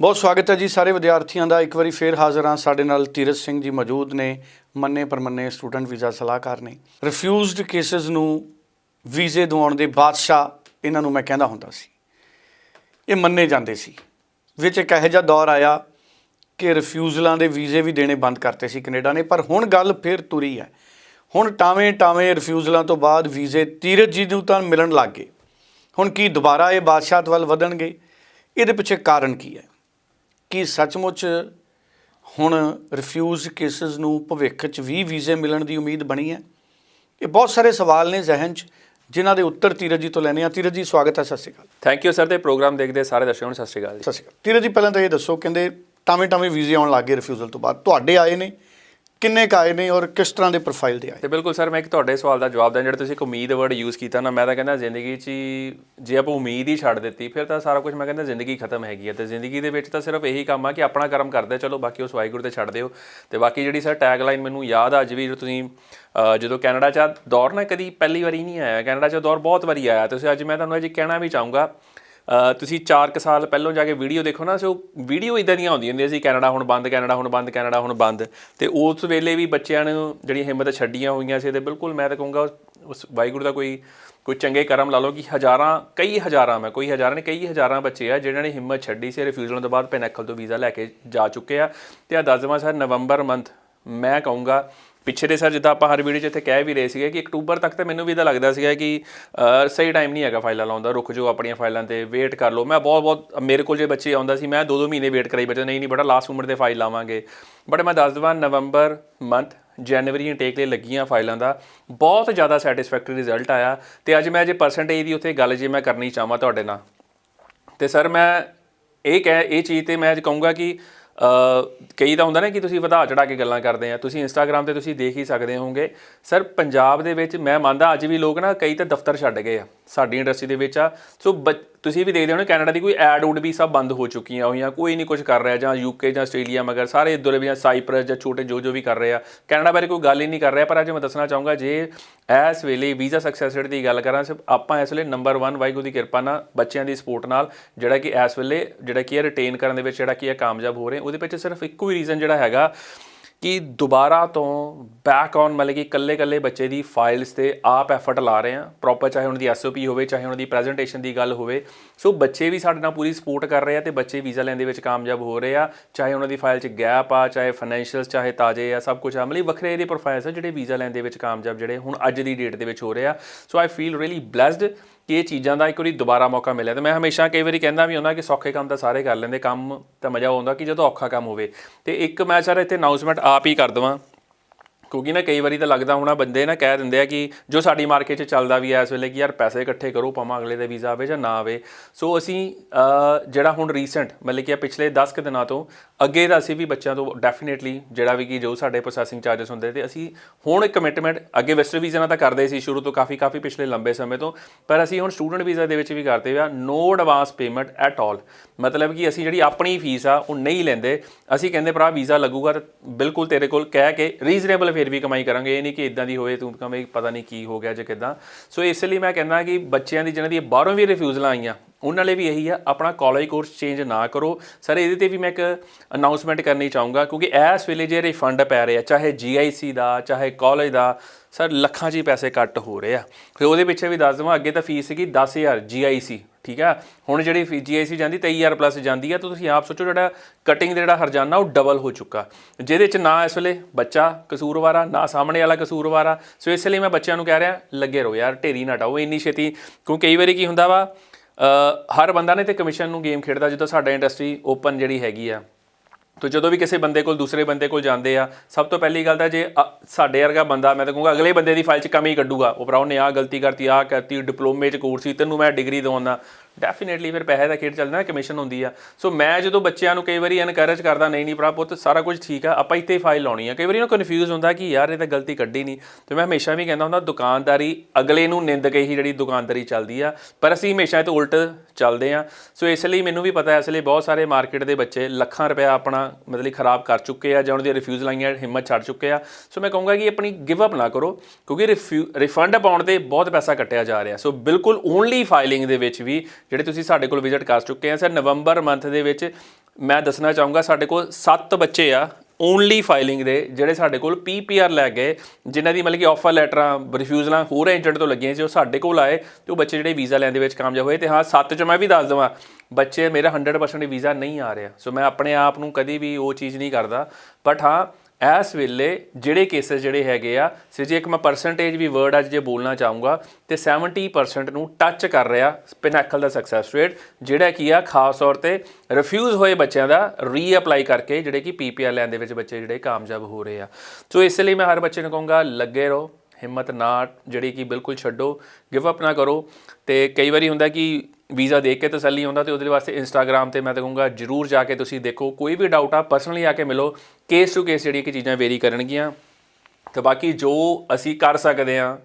ਬਹੁਤ ਸਵਾਗਤ ਹੈ ਜੀ ਸਾਰੇ ਵਿਦਿਆਰਥੀਆਂ ਦਾ। ਇੱਕ ਵਾਰੀ ਫੇਰ ਹਾਜ਼ਰ ਹਾਂ ਸਾਡੇ ਨਾਲ ਤੀਰਥ ਸਿੰਘ ਜੀ ਮੌਜੂਦ ਨੇ, ਮੰਨੇ ਪਰਮੰਨੇ ਸਟੂਡੈਂਟ ਵੀਜ਼ਾ ਸਲਾਹਕਾਰ ਨੇ। ਰਿਫਿਊਜ਼ਡ ਕੇਸਸ ਨੂੰ ਵੀਜ਼ੇ ਦਿਵਾਉਣ ਦੇ ਬਾਦਸ਼ਾਹ ਇਹਨਾਂ ਨੂੰ ਮੈਂ ਕਹਿੰਦਾ ਹੁੰਦਾ ਸੀ। ਇਹ ਮੰਨੇ ਜਾਂਦੇ ਸੀ। ਵਿੱਚ ਇੱਕ ਇਹੋ ਜਿਹਾ ਦੌਰ ਆਇਆ ਕਿ ਰਿਫਿਊਜ਼ਲਾਂ ਦੇ ਵੀਜ਼ੇ ਵੀ ਦੇਣੇ ਬੰਦ ਕਰਤੇ ਸੀ ਕੈਨੇਡਾ ਨੇ, ਪਰ ਹੁਣ ਗੱਲ ਫਿਰ ਤੁਰੀ ਹੈ। ਹੁਣ ਟਾਵੇਂ ਟਾਵੇਂ ਰਿਫਿਊਜ਼ਲਾਂ ਤੋਂ ਬਾਅਦ ਵੀਜ਼ੇ ਤੀਰਥ ਜੀ ਨੂੰ ਤਾਂ ਮਿਲਣ ਲੱਗ ਗਏ। ਹੁਣ ਕੀ ਦੁਬਾਰਾ ਇਹ ਬਾਦਸ਼ਾਹਤ ਵੱਲ ਵਧਣਗੇ? ਇਹਦੇ ਪਿੱਛੇ ਕਾਰਨ ਕੀ ਹੈ? ਕੀ ਸੱਚਮੁੱਚ ਹੁਣ ਰਿਫਿਊਜ਼ ਕੇਸਸ ਨੂੰ ਭਵਿੱਖ 'ਚ ਵੀ ਵੀਜ਼ੇ ਮਿਲਣ ਦੀ ਉਮੀਦ ਬਣੀ ਹੈ? ਇਹ ਬਹੁਤ ਸਾਰੇ ਸਵਾਲ ਨੇ ਜ਼ਿਹਨ 'ਚ ਜਿਨ੍ਹਾਂ ਦੇ ਉੱਤਰ ਤੀਰਥ ਜੀ ਤੋਂ ਲੈਣੇ ਆ। ਤੀਰਥ ਜੀ ਸਵਾਗਤ ਹੈ ਸਤਿ ਸ਼੍ਰੀ ਅਕਾਲ। ਥੈਂਕ ਯੂ ਸਰ ਤੇ ਪ੍ਰੋਗਰਾਮ ਦੇਖਦੇ ਸਾਰੇ ਦਰਸ਼ਕਾਂ ਨੂੰ ਸਤਿ ਸ਼੍ਰੀ ਅਕਾਲ ਜੀ। ਸਤਿ ਸ਼੍ਰੀ ਅਕਾਲ। ਤੀਰਥ ਜੀ ਪਹਿਲਾਂ ਤਾਂ ਇਹ ਦੱਸੋ ਕਹਿੰਦੇ ਟਾਵੇਂ ਟਾਵੇਂ ਵੀਜ਼ੇ ਆਉਣ ਲੱਗ ਗਏ ਰਿਫਿਊਜ਼ਲ ਤੋਂ ਬਾਅਦ। ਤੁਹਾਡੇ ਆਏ ਨੇ ਕਿੰਨੇ ਕੁ ਆਏ ਨੇ ਔਰ ਕਿਸ ਤਰ੍ਹਾਂ ਦੇ ਪ੍ਰੋਫਾਈਲ ਦੇ ਆਏ? ਤੇ ਬਿਲਕੁਲ ਸਰ, ਮੈਂ ਇੱਕ ਤੁਹਾਡੇ ਸਵਾਲ ਦਾ ਜਵਾਬ ਦਾਂ ਜਿਹੜਾ ਤੁਸੀਂ ਇੱਕ ਉਮੀਦ ਵਰਡ ਯੂਜ਼ ਕੀਤਾ ਨਾ, ਮੈਂ ਤਾਂ ਕਹਿੰਦਾ ਜ਼ਿੰਦਗੀ 'ਚ ਜੇ ਆਪਾਂ ਉਮੀਦ ਹੀ ਛੱਡ ਦਿੱਤੀ, ਫਿਰ ਤਾਂ ਸਾਰਾ ਕੁਝ ਮੈਂ ਕਹਿੰਦਾ ਜ਼ਿੰਦਗੀ ਖਤਮ ਹੈਗੀ ਹੈ। ਤੇ ਜ਼ਿੰਦਗੀ ਦੇ ਵਿੱਚ ਤਾਂ ਸਿਰਫ ਇਹੀ ਕੰਮ ਆ ਕਿ ਆਪਣਾ ਕਰਮ ਕਰਦੇ ਚਲੋ, ਬਾਕੀ ਉਸ ਵਾਹਿਗੁਰੂ ਤੇ ਛੱਡ ਦਿਓ ਤੇ ਬਾਕੀ ਜਿਹੜੀ ਸਰ ਟੈਗ ਲਾਈਨ ਮੈਨੂੰ ਯਾਦ ਆ, ਅੱਜ ਵੀ ਤੁਸੀਂ ਜਦੋਂ ਕੈਨੇਡਾ 'ਚ ਆ, ਦੌਰ ਨਾ ਕਦੀ ਪਹਿਲੀ ਵਾਰੀ ਨਹੀਂ ਆਇਆ। ਕੈਨੇਡਾ 'ਚ ਦੌਰ ਬਹੁਤ ਵਾਰੀ ਆਇਆ। ਤੁਸੀਂ ਅੱਜ ਮੈਂ ਤੁਹਾਨੂੰ ਅੱਜ ਕਹਿਣਾ ਵੀ ਚਾਹੂੰਗਾ ਤੁਸੀਂ 4 ਕੁ ਸਾਲ ਪਹਿਲਾਂ ਜਾ ਕੇ ਵੀਡੀਓ ਦੇਖੋ ਨਾ, ਸੋ ਵੀਡੀਓ ਇਦਾਂ ਦੀਆਂ ਆਉਂਦੀਆਂ ਹੁੰਦੀਆਂ ਸੀ, ਕੈਨੇਡਾ ਹੁਣ ਬੰਦ, ਕੈਨੇਡਾ ਹੁਣ ਬੰਦ, ਕੈਨੇਡਾ ਹੁਣ ਬੰਦ। ਤੇ ਉਸ ਵੇਲੇ ਵੀ ਬੱਚਿਆਂ ਨੂੰ ਜਿਹੜੀਆਂ ਹਿੰਮਤ ਛੱਡੀਆਂ ਹੋਈਆਂ ਸੀ ਤੇ ਬਿਲਕੁਲ ਮੈਂ ਤਾਂ ਕਹੂੰਗਾ ਉਸ- ਵਾਹਿਗੁਰੂ ਦਾ ਕੋਈ ਕੋਈ ਚੰਗੇ ਕਰਮ ਲਾ ਲਓ ਕਿ ਹਜ਼ਾਰਾਂ, ਕਈ ਹਜ਼ਾਰਾਂ ਮੈਂ, ਕੋਈ ਹਜ਼ਾਰਾਂ ਨੇ ਕਈ ਹਜ਼ਾਰਾਂ ਬੱਚੇ ਆ ਜਿਨ੍ਹਾਂ ਨੇ ਹਿੰਮਤ ਛੱਡੀ ਸੀ ਰਿਫਿਊਜ਼ਲ ਤੋਂ ਬਾਅਦ ਪੈਨੈਕਲ ਤੋਂ ਵੀਜ਼ਾ ਲੈ ਕੇ ਜਾ ਚੁੱਕੇ ਆ। ਤੇ ਆ ਦੱਸ ਦੇਵਾਂ ਸਰ ਨਵੰਬਰ ਮੰਥ ਮੈਂ ਕਹੂੰਗਾ ਪਿੱਛੇ ਦੇ ਸਰ ਜਿੱਦਾਂ ਆਪਾਂ ਹਰ ਵੀਡੀਓ 'ਚ ਇੱਥੇ ਕਹਿ ਵੀ ਰਹੇ ਸੀਗੇ ਕਿ ਅਕਤੂਬਰ ਤੱਕ ਤਾਂ ਮੈਨੂੰ ਵੀ ਇਹਦਾ ਲੱਗਦਾ ਸੀਗਾ ਕਿ ਸਹੀ ਟਾਈਮ ਨਹੀਂ ਹੈਗਾ ਫਾਈਲਾਂ ਲਾਉਣ ਦਾ, ਰੁਕ ਜਾਓ ਆਪਣੀਆਂ ਫਾਈਲਾਂ ਤੇ ਵੇਟ ਕਰ ਲਓ। ਮੈਂ ਬਹੁਤ ਬਹੁਤ ਮੇਰੇ ਕੋਲ ਜੇ ਬੱਚੇ ਆਉਂਦਾ ਸੀ, ਮੈਂ ਦੋ ਦੋ ਮਹੀਨੇ ਵੇਟ ਕਰਾਈ ਬੱਚੇ, ਨਹੀਂ ਨਹੀਂ, ਬੜਾ ਲਾਸਟ ਉਮਰ ਤੇ ਫਾਈਲ ਲਾਵਾਂਗੇ। ਬਟ ਮੈਂ ਦੱਸ ਦਵਾਂ, ਨਵੰਬਰ ਮੰਥ ਜਨਵਰੀ ਇਨਟੇਕ ਲਈ ਲੱਗੀਆਂ ਫਾਈਲਾਂ ਦਾ। ਬਹੁਤ ਜ਼ਿਆਦਾ ਸੈਟੀਸਫੈਕਟਰੀ ਰਿਜ਼ਲਟ ਆਇਆ ਤੇ ਅੱਜ ਮੈਂ ਜੇ ਪਰਸੈਂਟੇਜ ਦੀ ਉੱਥੇ ਗੱਲ ਜੇ ਮੈਂ ਕਰਨੀ ਚਾਹਾਂ ਤੁਹਾਡੇ ਨਾਲ। ਤੇ ਸਰ ਮੈਂ ਇਹ ਕਹਿ, ਇਹ ਚੀਜ਼ ਤੇ ਮੈਂ ਅੱਜ ਕਹੂੰਗਾ ਕਿ ਕਈ ਤਾਂ ਹੁੰਦਾ ਨਾ ਕਿ ਤੁਸੀਂ ਵਧਾ ਚੜਾ ਕੇ ਗੱਲਾਂ ਕਰਦੇ ਆ, ਤੁਸੀਂ ਇੰਸਟਾਗ੍ਰam ਤੇ ਤੁਸੀਂ ਦੇਖ ਹੀ ਸਕਦੇ ਹੋਵੋਗੇ। ਸਰ, ਪੰਜਾਬ ਦੇ ਵਿੱਚ ਮੈਂ ਮੰਨਦਾ ਅੱਜ ਵੀ ਲੋਕ ਨਾ ਕਈ ਤਾਂ ਦਫ਼ਤਰ ਛੱਡ ਗਏ ਆ, ਸਾਡੀ ਇੰਡਸਟਰੀ ਦੇ ਵਿੱਚ ਆ। ਸੋ ਬ- ਤੁਸੀਂ ਵੀ ਦੇਖਦੇ ਹੋਣੇ ਕੈਨੇਡਾ ਦੀ ਕੋਈ ਐਡ ਉਡ ਵੀ ਸਭ ਬੰਦ ਹੋ ਚੁੱਕੀਆਂ ਹੋਈਆਂ, ਕੋਈ ਨਹੀਂ ਕੁਝ ਕਰ ਰਿਹਾ, ਜਾਂ ਯੂਕੇ ਜਾਂ ਆਸਟ੍ਰੇਲੀਆ ਮਗਰ, ਸਾਰੇ ਇੱਧਰ ਵੀ ਜਾਂ ਸਾਈਪਰਸ ਜਾਂ ਛੋਟੇ ਜੋ ਜੋ ਵੀ ਕਰ ਰਹੇ ਆ। ਕੈਨੇਡਾ ਬਾਰੇ ਕੋਈ ਗੱਲ ਹੀ ਨਹੀਂ ਕਰ ਰਿਹਾ, ਪਰ ਅੱਜ ਮੈਂ ਦੱਸਣਾ ਚਾਹੂੰਗਾ, ਜੇ ਇਸ ਵੇਲੇ ਵੀਜ਼ਾ ਸਕਸੈਸ ਰੇਟ ਦੀ ਗੱਲ ਕਰਾਂ, ਸਿਰਫ ਆਪਾਂ ਇਸ ਵੇਲੇ ਨੰਬਰ 1 ਵਾਹਿਗੁਰੂ ਦੀ ਕਿਰਪਾ ਨਾਲ, ਬੱਚਿਆਂ ਦੀ ਸਪੋਰਟ ਨਾਲ, ਜਿਹੜਾ ਕਿ ਇਸ ਵੇਲੇ, ਜਿਹੜਾ ਕਿ ਰਿਟੇਨ ਕਰਨ ਦੇ ਵਿੱਚ, ਜਿਹੜਾ ਕੀ ਹੈ ਕਾਮਯਾਬ ਹੋ ਰਹੇ, ਉਹਦੇ ਵਿੱਚ ਸਿਰਫ ਇੱਕੋ ਹੀ ਰੀਜ਼ਨ ਜਿਹੜਾ ਹੈਗਾ ਕਿ ਦੁਬਾਰਾ ਤੋਂ ਬੈਕ ਔਨ ਮਤਲਬ ਕਿ ਇਕੱਲੇ ਇਕੱਲੇ ਬੱਚੇ ਦੀ ਫਾਈਲਸ ਤੇ ਆਪ ਐਫਰਟ ਲਾ ਰਹੇ ਆ ਪ੍ਰੋਪਰ ਚਾਹੇ ਉਹਨਾਂ ਦੀ ਐਸਓਪੀ ਹੋਵੇ, ਚਾਹੇ ਉਹਨਾਂ ਦੀ ਪ੍ਰੈਜੈਂਟੇਸ਼ਨ ਦੀ ਗੱਲ ਹੋਵੇ। ਸੋ ਬੱਚੇ ਵੀ ਸਾਡੇ ਨਾਲ ਪੂਰੀ ਸਪੋਰਟ ਕਰ ਰਹੇ ਆ ਤੇ ਬੱਚੇ ਵੀਜ਼ਾ ਲੈਣ ਦੇ ਵਿੱਚ ਕਾਮਯਾਬ ਹੋ ਰਹੇ ਆ, ਚਾਹੇ ਉਹਨਾਂ ਦੀ ਫਾਈਲ 'ਚ ਗੈਪ ਆ, ਚਾਹੇ ਫਾਈਨੈਂਸ਼ੀਅਲਸ ਚਾਹੇ ਤਾਜ਼ੇ ਆ, ਸਭ ਕੁਝ ਆ। ਮਤਲਬ ਵੱਖਰੇ ਇਹਦੇ ਪ੍ਰੋਫਾਈਲਸ ਆ ਜਿਹੜੇ ਵੀਜ਼ਾ ਲੈਣ ਦੇ ਵਿੱਚ ਕਾਮਯਾਬ, ਜਿਹੜੇ ਹੁਣ ਅੱਜ ਦੀ ਡੇਟ ਦੇ ਵਿੱਚ ਹੋ ਰਹੇ ਆ। So I feel really blessed ਕਿ ਇਹ ਚੀਜ਼ਾਂ ਦਾ ਇੱਕ ਵਾਰੀ ਦੁਬਾਰਾ ਮੌਕਾ ਮਿਲਿਆ। ਤੇ ਮੈਂ ਹਮੇਸ਼ਾ ਕਈ ਵਾਰੀ ਕਹਿੰਦਾ ਵੀ ਹੁੰਦਾ ਕਿ ਸੌਖੇ ਕੰਮ ਤਾਂ ਸਾਰੇ ਕਰ ਲੈਂਦੇ, ਕੰਮ ਤਾਂ ਮਜ਼ਾ ਆਉਂਦਾ ਕਿ ਜਦੋਂ ਔਖਾ ਕੰਮ ਹੋਵੇ। ਤੇ ਇੱਕ ਮੈਂ ਸਰ ਇੱਥੇ ਅਨਾਉਂਸਮੈਂਟ ਆਪ ਹੀ ਕਰ ਦਵਾਂ। ਕਿਉਂਕਿ ਨਾ ਕਈ ਵਾਰੀ ਤਾਂ ਲੱਗਦਾ ਹੋਣਾ ਬੰਦੇ ਨਾ ਕਹਿ ਦਿੰਦੇ ਆ ਕਿ ਜੋ ਸਾਡੀ ਮਾਰਕੀਟ 'ਚ ਚੱਲਦਾ ਵੀ ਐ ਇਸ ਵੇਲੇ ਕਿ ਯਾਰ ਪੈਸੇ ਇਕੱਠੇ ਕਰੋ, ਭਾਵੇਂ ਅਗਲੇ ਦਾ ਵੀਜ਼ਾ ਆਵੇ ਜਾਂ ਨਾ ਆਵੇ। ਸੋ ਅਸੀਂ ਜਿਹੜਾ ਹੁਣ ਰੀਸੈਂਟ ਮਤਲਬ ਕਿ ਪਿਛਲੇ 10 ਕੁ ਦਿਨਾਂ ਤੋਂ ਅੱਗੇ ਦਾ ਅਸੀਂ ਵੀ ਬੱਚਿਆਂ ਤੋਂ ਡੈਫੀਨੇਟਲੀ ਜਿਹੜਾ ਵੀ ਕਿ ਜੋ ਸਾਡੇ ਪ੍ਰੋਸੈਸਿੰਗ ਚਾਰजेस ਹੁੰਦੇ ਤੇ ਅਸੀਂ ਹੁਣ ਇੱਕ ਕਮਿਟਮੈਂਟ ਅੱਗੇ ਵੈਸਟਰ ਵੀਜ਼ਾ ਨਾਲ ਤਾਂ ਕਰਦੇ ਸੀ ਸ਼ੁਰੂ ਤੋਂ ਕਾਫੀ ਕਾਫੀ ਪਿਛਲੇ ਲੰਬੇ ਸਮੇਂ ਤੋਂ, ਪਰ ਅਸੀਂ ਹੁਣ ਸਟੂਡੈਂਟ ਵੀਜ਼ਾ ਦੇ ਵਿੱਚ ਵੀ ਕਰਦੇ ਆ no advance payment at all ਮਤਲਬ ਕਿ ਅਸੀਂ ਜਿਹੜੀ ਆਪਣੀ ਫੀਸ ਆ ਉਹ ਨਹੀਂ ਲੈਂਦੇ। ਅਸੀਂ ਕਹਿੰਦੇ ਭਰਾ, ਵੀਜ਼ਾ ਲੱਗੂਗਾ ਤਾਂ ਬਿਲਕੁਲ ਤੇਰੇ ਕੋਲ ਕਹਿ ਕੇ ਰੀਜ਼ਨੇਬਲ ਫਿਰ ਵੀ ਕਮਾਈ ਕਰਾਂਗੇ। ਇਹ ਨਹੀਂ ਕਿ ਇਦਾਂ ਦੀ ਹੋਵੇ, ਤੂੰ ਕਵੇਂ ਪਤਾ ਨਹੀਂ ਕੀ ਹੋ ਗਿਆ ਜਾਂ ਕਿਦਾਂ। ਸੋ ਇਸ ਲਈ ਮੈਂ ਕਹਿੰਦਾ ਕਿ ਬੱਚਿਆਂ ਦੀ ਜਿਹਨਾਂ ਦੀ ਬਾਹਰੋਂ ਵੀ ਰਿਫਿਊਜ਼ਲਾਂ ਆਈਆਂ, ਉਹਨਾਂ ਲਈ ਵੀ ਇਹੀ ਆ, ਆਪਣਾ ਕਾਲਜ ਕੋਰਸ ਚੇਂਜ ਨਾ ਕਰੋ। ਸਰ, ਇਹਦੇ ਤੇ ਵੀ ਮੈਂ ਇੱਕ ਅਨਾਉਂਸਮੈਂਟ ਕਰਨੀ ਚਾਹੂੰਗਾ, ਕਿਉਂਕਿ ਇਸ ਵੇਲੇ ਜੇ ਰਿਫੰਡ ਪੈ ਰਹੇ ਆ ਚਾਹੇ ਜੀਆਈਸੀ ਦਾ, ਚਾਹੇ ਕਾਲਜ ਦਾ, ਸਰ, ਲੱਖਾਂ 'ਚ ਹੀ ਪੈਸੇ ਕੱਟ ਹੋ ਰਹੇ ਆ। ਫਿਰ ਉਹਦੇ ਪਿੱਛੇ ਵੀ ਦੱਸ ਦਵਾਂ, ਅੱਗੇ ਤਾਂ ਫੀਸ ਸੀਗੀ 10000 ਜੀਆਈਸੀ ਠੀਕ ਆ? ਹੁਣ ਜਿਹੜੀ ਜੀਆਈਸੀ ਜਾਂਦੀ 23000 ਪਲੱਸ ਜਾਂਦੀ ਆ, ਤਾਂ ਤੁਸੀਂ ਆਪ ਸੋਚੋ ਜਿਹੜਾ ਕਟਿੰਗ ਦਾ ਜਿਹੜਾ ਹਰਜਾਨਾ, ਉਹ ਡਬਲ ਹੋ ਚੁੱਕਾ। ਜਿਹਦੇ 'ਚ ਨਾ ਇਸ ਵੇਲੇ ਬੱਚਾ ਕਸੂਰਵਾਰ ਆ ਨਾ ਸਾਹਮਣੇ ਵਾਲਾ ਕਸੂਰਵਾਰ ਆ ਸੋ ਇਸ ਲਈ ਮੈਂ ਬੱਚਿਆਂ ਨੂੰ ਕਹਿ ਰਿਹਾ, ਲੱਗੇ ਰਹੋ ਯਾਰ, ਢੇਰੀ ਨਾ ਡਾਓ ਇੰਨੀ ਛੇਤੀ। ਕਿਉਂਕਿ ਕਈ ਵਾਰੀ ਕੀ ਹੁੰਦਾ ਵਾ ਹਰ ਬੰਦਾ ਨੇ ਤੇ ਕਮਿਸ਼ਨ ਨੂੰ ਗੇਮ ਖੇਡਦਾ, ਜਿੱਦਾਂ ਸਾਡਾ ਇੰਡਸਟਰੀ ਓਪਨ ਜਿਹੜੀ ਹੈਗੀ ਆ। ਤੋ ਜਦੋਂ ਵੀ ਕਿਸੇ ਬੰਦੇ ਕੋਲ ਦੂਸਰੇ ਬੰਦੇ ਕੋਲ ਜਾਂਦੇ ਆ ਸਭ ਤੋਂ ਪਹਿਲੀ ਗੱਲ ਤਾਂ ਜੇ ਅ, ਸਾਡੇ ਵਰਗਾ ਬੰਦਾ ਮੈਂ ਤਾਂ ਕਹੂੰਗਾ ਅਗਲੇ ਬੰਦੇ ਦੀ ਫਾਈਲ 'ਚ ਕਮੀ ਕੱਢੂਗਾ। ਉਹ ਭਰਾ ਉਹਨੇ ਆਹ ਗਲਤੀ ਕਰਤੀ ਆਹ ਕਰਤੀ ਡਿਪਲੋਮੇ 'ਚ ਕੋਰਸ ਸੀ ਤੈਨੂੰ ਮੈਂ ਡਿਗਰੀ ਦਵਾਉਣਾ ਡੈਫੀਨੇਟਲੀ ਫਿਰ ਪੈਸੇ ਦਾ ਖੇਡ ਚੱਲਦਾ ਕਮਿਸ਼ਨ ਹੁੰਦੀ ਆ। ਸੋ ਮੈਂ ਜਦੋਂ ਬੱਚਿਆਂ ਨੂੰ ਕਈ ਵਾਰੀ ਐਨਕਰੇਜ ਕਰਦਾ ਨਹੀਂ ਨਹੀਂ ਭਰਾ ਪੁੱਤ ਸਾਰਾ ਕੁਝ ਠੀਕ ਆ ਆਪਾਂ ਇੱਥੇ ਫਾਈਲ ਲਾਉਣੀ ਆ। ਕਈ ਵਾਰੀ ਉਹ ਕਨਫਿਊਜ਼ ਹੁੰਦਾ ਕਿ ਯਾਰ ਇਹ ਤਾਂ ਗਲਤੀ ਕੱਢੀ ਨਹੀਂ। ਤੇ ਮੈਂ ਹਮੇਸ਼ਾ ਵੀ ਕਹਿੰਦਾ ਹੁੰਦਾ ਦੁਕਾਨਦਾਰੀ ਅਗਲੇ ਨੂੰ ਨਿੰਦ ਕੇ ਹੀ ਜਿਹੜੀ ਦੁਕਾਨਦਾਰੀ ਚੱਲਦੀ ਆ। ਪਰ ਅਸੀਂ ਹਮੇਸ਼ਾ ਇਹ ਤੋਂ ਉਲਟ ਚੱਲਦੇ ਆ। ਸੋ ਇਸ ਲਈ ਮੈਨੂੰ ਵੀ ਪਤਾ ਹੈ ਇਸ ਲਈ ਬਹੁਤ ਸਾਰੇ ਮਾਰਕੀਟ ਦੇ ਬੱਚੇ ਲੱਖਾਂ ਰੁਪਇਆ ਆਪਣਾ ਮਤਲਬ ਖਰਾਬ ਕਰ ਚੁੱਕੇ ਆ ਜਾਂ ਉਹਨਾਂ ਦੀ ਰਿਫਿਊਜ਼ ਲਾਈਆਂ, ਹਿੰਮਤ ਛੱਡ ਚੁੱਕੇ ਆ। ਸੋ ਮੈਂ ਕਹੂੰਗਾ ਕਿ ਆਪਣੀ ਗਿਵ ਅਪ ਨਾ ਕਰੋ, ਕਿਉਂਕਿ ਰਿਫੰਡ ਪਾਉਣ ਤੇ ਬਹੁਤ ਪੈਸਾ ਕੱਟਿਆ ਜਾ ਰਿਹਾ। ਸੋ ਬਿਲਕੁਲ ਓਨਲੀ ਫਾਈਲਿੰਗ ਦੇ ਵਿੱਚ ਵੀ ਜਿਹੜੇ ਤੁਸੀਂ ਸਾਡੇ ਕੋਲ ਵਿਜ਼ਿਟ ਕਰ ਚੁੱਕੇ ਆ ਸਰ ਨਵੰਬਰ ਮੰਥ ਦੇ ਵਿੱਚ ਮੈਂ ਦੱਸਣਾ ਚਾਹੂੰਗਾ, ਸਾਡੇ ਕੋਲ 7 ਬੱਚੇ ਆ ਓਨਲੀ ਫਾਈਲਿੰਗ ਦੇ ਜਿਹੜੇ ਸਾਡੇ ਕੋਲ ਪੀਪੀਆਰ ਲੈ ਗਏ ਜਿਨ੍ਹਾਂ ਦੀ ਮਤਲਬ ਕਿ ਆਫਰ ਲੈਟਰਾਂ ਰਿਫਿਊਜ਼ਲਾਂ ਹੋਰ ਏਜੰਟ ਤੋਂ ਲੱਗੀਆਂ ਸੀ, ਉਹ ਸਾਡੇ ਕੋਲ ਆਏ ਤੇ ਉਹ ਬੱਚੇ ਜਿਹੜੇ ਵੀਜ਼ਾ ਲੈਣ ਦੇ ਵਿੱਚ ਕਾਮਯਾਬ ਹੋਏ ਤੇ ਹਾਂ, ਸੱਤ ਚ ਮੈਂ ਵੀ ਦੱਸ ਦਵਾਂ, ਬੱਚੇ ਮੇਰਾ 100% ਵੀਜ਼ਾ ਨਹੀਂ ਆ ਰਿਹਾ। ਸੋ ਮੈਂ ਆਪਣੇ ਆਪ ਨੂੰ ਕਦੀ ਵੀ ਉਹ ਚੀਜ਼ ਨਹੀਂ ਕਰਦਾ। ਬਟ ਹਾਂ ਇਸ ਵੇਲੇ ਜਿਹੜੇ ਕੇਸਸ ਜਿਹੜੇ ਹੈਗੇ ਆ, ਸਿਰ ਜੇ ਇੱਕ ਮੈਂ ਪਰਸੈਂਟੇਜ ਵੀ ਵਰਡ ਅੱਜ ਜੇ ਬੋਲਣਾ ਚਾਹੂੰਗਾ, ਤੇ 70% ਨੂੰ ਟੱਚ ਕਰ ਰਿਹਾ ਪਿਨੈਕਲ ਦਾ ਸਕਸੈਸ ਰੇਟ ਜਿਹੜਾ ਕੀ ਆ, ਖਾਸ ਤੌਰ ਤੇ ਰਿਫਿਊਜ਼ ਹੋਏ ਬੱਚਿਆਂ ਦਾ ਰੀਅਪਲਾਈ ਕਰਕੇ ਜਿਹੜੇ ਕਿ ਪੀਪੀਆਰ ਲੈਣ ਦੇ ਵਿੱਚ ਬੱਚੇ ਜਿਹੜੇ ਕਾਮਯਾਬ ਹੋ ਰਹੇ ਆ। ਸੋ ਇਸ ਲਈ ਮੈਂ ਹਰ ਬੱਚੇ ਨੂੰ ਕਹੂੰਗਾ, ਲੱਗੇ ਰਹੋ, ਹਿੰਮਤ ਨਾ ਜਿਹੜੀ ਕਿ ਬਿਲਕੁਲ ਛੱਡੋ ਗਿਵ ਅਪ ਨਾ ਕਰੋ, ਤੇ ਕਈ ਵਾਰੀ ਹੁੰਦਾ ਕਿ ਵੀਜ਼ਾ ਦੇਖ ਕੇ ਤਸੱਲੀ ਹੁੰਦਾ ਤੇ ਉਹਦੇ ਵਾਸਤੇ ਇੰਸਟਾਗ੍ਰam ਤੇ ਮੈਂ ਤਾਂ ਕਹੂੰਗਾ ਜਰੂਰ ਜਾ ਕੇ ਤੁਸੀਂ ਦੇਖੋ। ਕੋਈ ਵੀ ਡਾਊਟ ਆ ਪਰਸਨਲੀ ਆ ਕੇ ਮਿਲੋ। ਕੇਸ ਟੂ ਕੇਸ ਜਿਹੜੀ ਕਿ ਚੀਜ਼ਾਂ ਵੇਰੀ ਕਰਨਗੀਆਂ। ਤੇ ਬਾਕੀ ਜੋ ਅਸੀਂ ਕਰ ਸਕਦੇ ਆ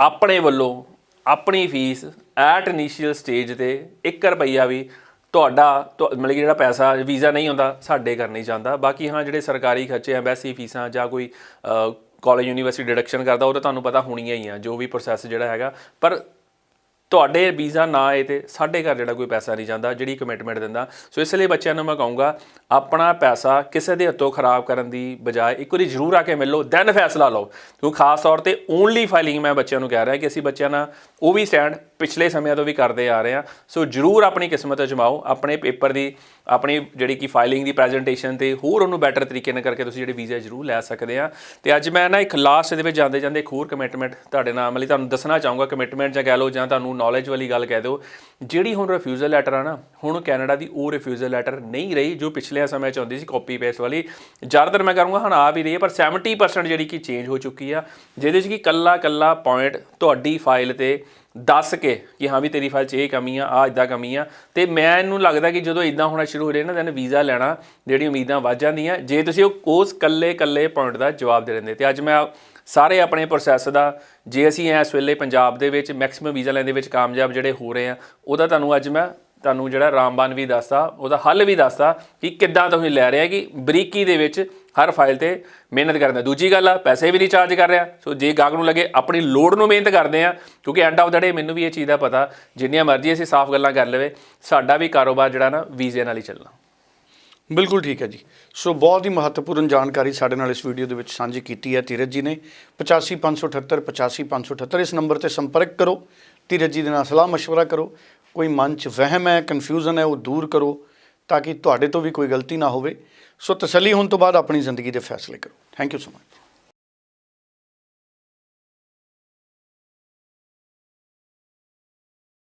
ਆਪਣੇ ਵੱਲੋਂ ਆਪਣੀ ਫੀਸ ਐਟ ਇਨੀਸ਼ੀਅਲ ਸਟੇਜ ਤੇ 1 ਰੁਪਈਆ ਵੀ ਤੁਹਾਡਾ, ਤੁਹਾ- ਮਤਲਬ ਕਿ ਜਿਹੜਾ ਪੈਸਾ ਵੀਜ਼ਾ ਨਹੀਂ ਹੁੰਦਾ ਸਾਡੇ ਕਰਨੀ ਜਾਂਦਾ। ਬਾਕੀ ਹਾਂ, ਜਿਹੜੇ ਸਰਕਾਰੀ ਖਰਚੇ ਆ, ਵੈਸੀ ਫੀਸਾਂ ਜਾਂ ਕੋਈ ਕਾਲਜ ਯੂਨੀਵਰਸਿਟੀ ਡਿਡਕਸ਼ਨ ਕਰਦਾ, ਉਹ ਤਾਂ ਤੁਹਾਨੂੰ ਪਤਾ ਹੋਣੀਆਂ ਹੀ ਆ, ਜੋ ਵੀ ਪ੍ਰੋਸੈਸ ਜਿਹੜਾ ਹੈਗਾ। ਪਰ ਤੁਹਾਡੇ ਵੀਜ਼ਾ ਨਾ ਆਏ ਤੇ ਸਾਡੇ ਘਰ ਜਿਹੜਾ ਕੋਈ ਪੈਸਾ ਨਹੀਂ ਜਾਂਦਾ, ਜਿਹੜੀ ਕਮਿਟਮੈਂਟ ਦਿੰਦਾ। ਸੋ ਇਸ ਲਈ ਬੱਚਿਆਂ ਨੂੰ ਮੈਂ ਕਹੂੰਗਾ, ਆਪਣਾ ਪੈਸਾ ਕਿਸੇ ਦੇ ਹੱਥੋਂ ਖਰਾਬ ਕਰਨ ਦੀ ਬਜਾਏ ਇੱਕ ਵਾਰੀ ਜ਼ਰੂਰ ਆ ਕੇ ਮਿਲੋ ਦੈਨ ਫੈਸਲਾ ਲਓ। ਕਿਉਂਕਿ ਖਾਸ ਤੌਰ ਤੇ ਓਨਲੀ ਫਾਈਲਿੰਗ ਮੈਂ ਬੱਚਿਆਂ ਨੂੰ ਕਹਿ ਰਿਹਾ ਕਿ ਅਸੀਂ ਬੱਚਿਆਂ ਨਾਲ ਉਹ ਵੀ ਸਟੈਂਡ ਪਿਛਲੇ ਸਮਿਆਂ ਤੋਂ ਵੀ ਕਰਦੇ ਆ ਰਹੇ ਹਾਂ। ਸੋ ਜ਼ਰੂਰ ਆਪਣੀ ਕਿਸਮਤ ਅਜਮਾਓ, ਆਪਣੇ ਪੇਪਰ ਦੀ, ਆਪਣੀ ਜਿਹੜੀ ਕਿ ਫਾਈਲਿੰਗ ਦੀ ਪ੍ਰੈਜੈਂਟੇਸ਼ਨ ਤੇ ਹੋਰ ਉਹਨੂੰ ਬੈਟਰ ਤਰੀਕੇ ਨਾਲ ਕਰਕੇ ਤੁਸੀਂ ਜਿਹੜੇ ਵੀਜ਼ਾ ਜ਼ਰੂਰ ਲੈ ਸਕਦੇ ਆ। ਤੇ ਅੱਜ ਮੈਂ ਨਾ ਇੱਕ ਲਾਸਟ ਦੇ ਵਿੱਚ ਜਾਂਦੇ ਜਾਂਦੇ ਇੱਕ ਹੋਰ ਕਮਿਟਮੈਂਟ ਤੁਹਾਡੇ ਨਾਲ ਮਤਲਬ ਤੁਹਾਨੂੰ ਦੱਸਣਾ ਚਾਹੂੰਗਾ। ਕਮਿਟਮੈਂਟ ਜਾਂ ਕਹਿ ਲਓ ਜਾਂ ਤੁਹਾਨੂੰ ਨੌਲੇਜ ਵਾਲੀ ਗੱਲ ਕਹਿ ਦਿਓ। ਜਿਹੜੀ ਹੁਣ ਰਿਫਿਊਜ਼ਲ ਲੈਟਰ ਆ ਨਾ, ਹੁਣ ਕੈਨੇਡਾ ਦੀ ਉਹ ਰਿਫਿਊਜ਼ਲ ਲੈਟਰ ਨਹੀਂ ਰਹੀ ਜੋ ਪਿਛਲੇ ਸਮੇਂ ਚ ਆਉਂਦੀ ਸੀ ਕਾਪੀ ਪੇਸਟ ਵਾਲੀ। ਜ਼ਿਆਦਾਤਰ ਮੈਂ ਕਰੂੰਗਾ ਹੁਣ ਆ ਵੀ ਰਹੀ ਹੈ, ਪਰ 70% ਜਿਹੜੀ ਕਿ ਚੇਂਜ ਹੋ ਚੁੱਕੀ ਆ। ਜਿਹਦੇ ਚ ਕਿ ਕੱਲਾ ਕੱਲਾ ਪੁਆਇੰਟ ਤੁਹਾਡੀ ਫਾਈਲ ਤੇ ਦੱਸ ਕੇ ਕਿ ਹਾਂ ਵੀ ਤੇਰੀ ਫਾਈਲ 'ਚ ਇਹ ਕਮੀ ਆ ਆ ਇਦਾਂ ਕਮੀ ਆ। ਤੇ ਮੈਂ ਇਹਨੂੰ ਲੱਗਦਾ ਕਿ ਜਦੋਂ ਇਦਾਂ ਹੋਣਾ ਸ਼ੁਰੂ ਹੋ ਰਿਹਾ ਨਾ, then ਵੀਜ਼ਾ ਲੈਣਾ ਜਿਹੜੀ ਉਮੀਦਾਂ ਵੱਧ ਜਾਂਦੀਆਂ। ਜੇ ਤੁਸੀਂ ਉਹ ਉਸ ਕੱਲੇ ਕੱਲੇ ਪੁਆਇੰਟ ਦਾ ਜਵਾਬ ਦੇ ਦਿੰਦੇ। ਤੇ ਅੱਜ ਮੈਂ ਸਾਰੇ ਆਪਣੇ ਪ੍ਰੋਸੈਸ ਦਾ, ਜੇ ਅਸੀਂ ਇਸ ਵੇਲੇ ਪੰਜਾਬ ਦੇ ਵਿੱਚ ਮੈਕਸਿਮਮ ਵੀਜ਼ਾ ਲੈਣ ਦੇ ਵਿੱਚ ਕਾਮਯਾਬ ਜਿਹੜੇ ਹੋ ਰਹੇ ਆ, ਉਹਦਾ ਤੁਹਾਨੂੰ ਅੱਜ ਮੈਂ ਤੁਹਾਨੂੰ ਜਿਹੜਾ ਰਾਮਬਾਨ ਵੀ ਦੱਸਦਾ ਉਹਦਾ ਹੱਲ ਵੀ ਦੱਸਦਾ ਕਿ ਕਿੱਦਾਂ ਤੁਸੀਂ ਲੈ ਰਹੇ ਆ ਕਿ ਬਰੀਕੀ ਦੇ ਵਿੱਚ ਹਰ ਫਾਈਲ ਤੇ ਮਿਹਨਤ ਕਰਦਾ ਦੂਜੀ ਗੱਲ ਆ ਪੈਸੇ ਵੀ ਨਹੀਂ ਚਾਰਜ ਕਰ ਰਿਹਾ ਸੋ ਜੇ ਗਾਹਕ ਨੂੰ ਲੱਗੇ ਆਪਣੀ ਲੋੜ ਨੂੰ ਮਿਹਨਤ ਕਰਦੇ ਆ ਕਿਉਂਕਿ ਐਂਡ ਆਫ ਦਾ ਡੇ ਮੈਨੂੰ ਵੀ ਇਹ ਚੀਜ਼ ਦਾ ਪਤਾ ਜਿੰਨੀਆਂ ਮਰਜ਼ੀ ਅਸੀਂ ਸਾਫ਼ ਗੱਲਾਂ ਕਰ ਲਵੇ ਸਾਡਾ ਵੀ ਕਾਰੋਬਾਰ ਜਿਹੜਾ ਨਾ ਵੀਜ਼ੇ ਨਾਲ ਹੀ ਚੱਲਣਾ ਬਿਲਕੁਲ ਠੀਕ ਹੈ ਜੀ ਸੋ ਬਹੁਤ ਹੀ ਮਹੱਤਵਪੂਰਨ ਜਾਣਕਾਰੀ ਸਾਡੇ ਨਾਲ ਇਸ ਵੀਡੀਓ ਦੇ ਵਿੱਚ ਸਾਂਝੀ ਕੀਤੀ ਹੈ ਧੀਰਜ ਜੀ ਨੇ 85578 85578 ਇਸ ਨੰਬਰ ਤੇ ਸੰਪਰਕ ਕਰੋ ਧੀਰਜ ਜੀ ਦੇ ਨਾਲ ਸਲਾਹ مشورہ ਕਰੋ ਕੋਈ ਮਨ 'ਚ ਵਹਿਮ ਹੈ ਕਨਫਿਊਜ਼ਨ ਹੈ ਉਹ ਦੂਰ ਕਰੋ ਤਾਂ ਕਿ ਤੁਹਾਡੇ ਤੋਂ ਵੀ ਕੋਈ ਗਲਤੀ ਨਾ ਹੋਵੇ। ਸੋ ਤਸੱਲੀ ਹੋਣ ਤੋਂ ਬਾਅਦ ਆਪਣੀ ਜ਼ਿੰਦਗੀ ਦੇ ਫੈਸਲੇ ਕਰੋ। Thank you so much